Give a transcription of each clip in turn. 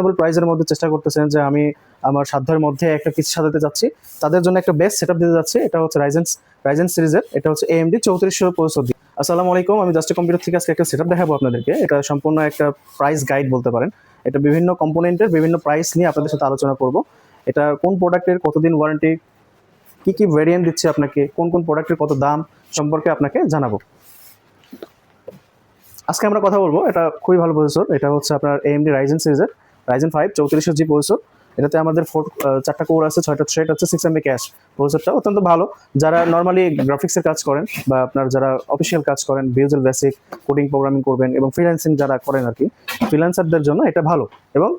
Reasonable প্রাইসের মধ্যে চেষ্টা করতেছেন যে আমি আমার সাধ্যের মধ্যে একটা কিছু সাজাতে যাচ্ছি। তাদের জন্য একটা বেস্ট সেটআপ দিতে যাচ্ছি, এটা হচ্ছে রাইজেন্স রাইজেন সিরিজের এটা হচ্ছে এএমডি চৌত্রিশশো পঁয়ষট্টি। আসসালামু আলাইকুম, আমি জাস্ট কম্পিউটার থেকে আজকে একটা সেটআপ দেখাবো আপনাদেরকে। এটা সম্পূর্ণ একটা প্রাইস গাইড বলতে পারেন। এটা বিভিন্ন কম্পোনেন্টের বিভিন্ন প্রাইস নিয়ে আপনাদের সাথে আলোচনা করব। এটা কোন প্রোডাক্টের কতদিন ওয়ারেন্টি কি কি ভেরিয়েন্ট দিচ্ছে আপনাকে, কোন কোন প্রোডাক্টের কত দাম সম্পর্কে আপনাকে জানাব। আজকে আমরা কথা বলব, এটা খুবই ভালো প্রসেসর এটা হচ্ছে আপনার এএমডি রাইজেন সিরিজের রাইজেন ফাইভ চৌত্রিশশো জি প্রসেসর এটাতে আমাদের ফোর চারটা কোর আছে, ছয়টা থ্রেড আছে সিক্স এমবি ক্যাশ প্রসেসরটা অত্যন্ত ভালো। যারা নর্মালি গ্রাফিক্সের কাজ করেন বা আপনার যারা অফিসিয়াল কাজ করেন ভিজুয়াল বেসিক কোডিং প্রোগ্রামিং করবেন এবং ফ্রিল্যান্সিং যারা করেন আর কি ফ্রিল্যান্সারদের জন্য এটা ভালো। এবং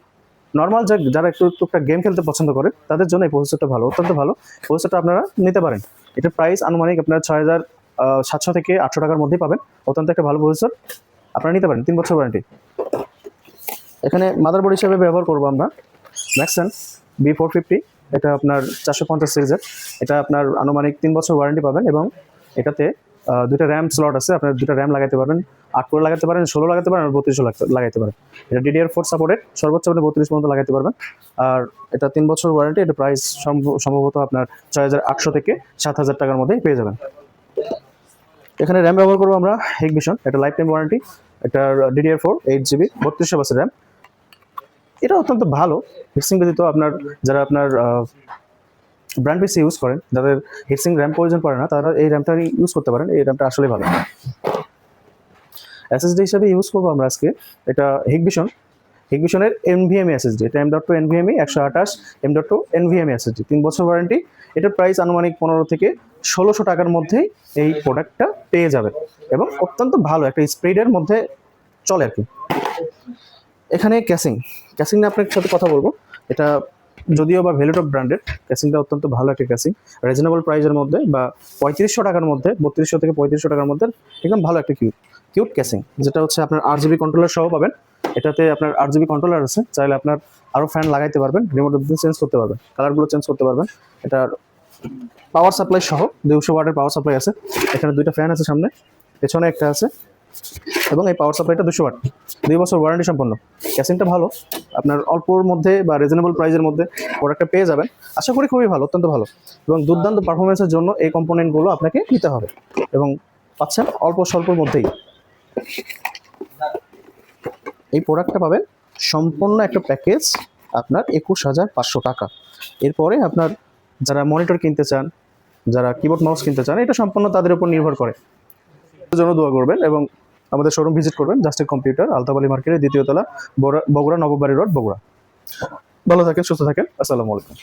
নর্মাল যারা একটু টুকটাক গেম খেলতে পছন্দ করে, তাদের জন্য এই প্রসেসরটা ভালো, অত্যন্ত ভালো। প্রসেসরটা আপনারা নিতে পারেন। এটার প্রাইস আনুমানিক আপনার ছয় হাজার সাতশো থেকে আটশো টাকার মধ্যেই পাবেন। অত্যন্ত একটা ভালো প্রসেসর আপনারা নিতে পারেন, তিন বছর ওয়ারেন্টি এখানে মাদারবোর্ড হিসেবে ব্যবহার করব আমরা। ম্যাক্সন বি ফোর ফিফটি এটা আপনার চারশো পঞ্চাশ সিরিজের এটা আপনার আনুমানিক তিন বছর ওয়ারেন্টি পাবেন এবং এটাতে দুটা র্যাম স্লট আছে। আপনার দুটা র্যাম লাগাতে পারবেন, আট করে লাগাতে পারেন, ষোলো লাগাতে পারেন আর বত্রিশও লাগাতে পারেন। এটা ডিডিআর ফোর সাপোর্টেড সর্বোচ্চ আপনি বত্রিশ পর্যন্ত লাগাতে পারবেন। আর এটা তিন বছর ওয়ারেন্টি এটা প্রাইস সম্ভবত আপনার ছয় হাজার আটশো থেকে সাত হাজার টাকার মধ্যেই পেয়ে যাবেন। এখানে র্যাম ব্যবহার করব আমরা হেগভিশন এটা লাইফ টাইম ওয়ারেন্টি এটা ডিডিআর ফোর এইট জিবি বত্রিশশো বাসের র্যাম এটা অত্যন্ত ভালো। হিটসিং ব্যতীত আপনার, যারা আপনার ব্র্যান্ড পিসি ইউজ করেন, যাদের হিটসিং র্যাম প্রয়োজন পড়ে না, তারা এই র্যামটা ইউজ করতে পারেন, এই র্যামটা আসলে ভালো। এসএসডি হিসাবে ইউজ করব আমরা আজকে। এটা হিগভিশন হিগভিশনের এনভিএমই এসএসডি এটা এম ডট টু এনভিএমই একশো আঠাশ M dot two NVMe SSD তিন বছর ওয়ারেন্টি এটার প্রাইস আনুমানিক পনেরো থেকে ষোলোশো টাকার মধ্যেই এই প্রোডাক্টটা পেয়ে যাবেন। এবং অত্যন্ত ভালো, একটা স্প্রিডের মধ্যে চলে আর কি। এখানে ক্যাসিং ক্যাসিং নিয়ে আপনার সাথে কথা বলব। এটা যদিও বা ভ্যালুটপ ব্র্যান্ডের ক্যাসিংটা অত্যন্ত ভালো একটা ক্যাসিং রিজনেবল প্রাইসের মধ্যে বা পঁয়ত্রিশশো টাকার মধ্যে, বত্রিশশো থেকে পঁয়ত্রিশশো টাকার মধ্যে একদম ভালো একটা কিউট কিউট ক্যাসিং যেটা হচ্ছে আপনার আট জিবি কন্ট্রোলার সহ পাবেন। এটাতে আপনার আট জিবি কন্ট্রোলার আছে। চাইলে আপনার আরও ফ্যান লাগাইতে পারবেন রিমোট চেঞ্জ করতে পারবেন কালারগুলো চেঞ্জ করতে পারবেন। এটার পাওয়ার সাপ্লাই সহ দুশো ওয়াটের পাওয়ার সাপ্লাই আছে। এখানে দুইটা ফ্যান আছে সামনে, পেছনে একটা আছে। এবং এই পাওয়ার সাপ্লাইটা দুশো ওয়াট দুই বছর ওয়ারেন্টি সম্পন্ন। ক্যাসিংটা ভালো। আপনার অল্পর মধ্যে বা রিজনেবল প্রাইসের মধ্যে প্রোডাক্টটা পেয়ে যাবেন। আশা করি খুবই ভালো, অত্যন্ত ভালো। এবং দুর্দান্ত পারফরমেন্সের জন্য এই কম্পোনেন্টগুলো আপনাকে নিতে হবে। এবং পাচ্ছেন অল্প স্বল্পর মধ্যেই। এই প্রোডাক্টটা পাবেন সম্পূর্ণ একটা প্যাকেজ আপনার একুশ হাজার পাঁচশো টাকা। এরপরে আপনার যারা মনিটর কিনতে চান, যারা কিবোর্ড মাউস কিনতে চান, এটা সম্পূর্ণ তাদের উপর নির্ভর করে। জন্য দোয়া করবেন এবং আমাদের শোরুম ভিজিট করবেন জাস্টিক কম্পিউটার আলতাবালি মার্কেটের দ্বিতীয় তলা বগুড়া- নববাড়ি রোড, বগুড়া। ভালো থাকেন, সুস্থ থাকেন, আসসালামু আলাইকুম।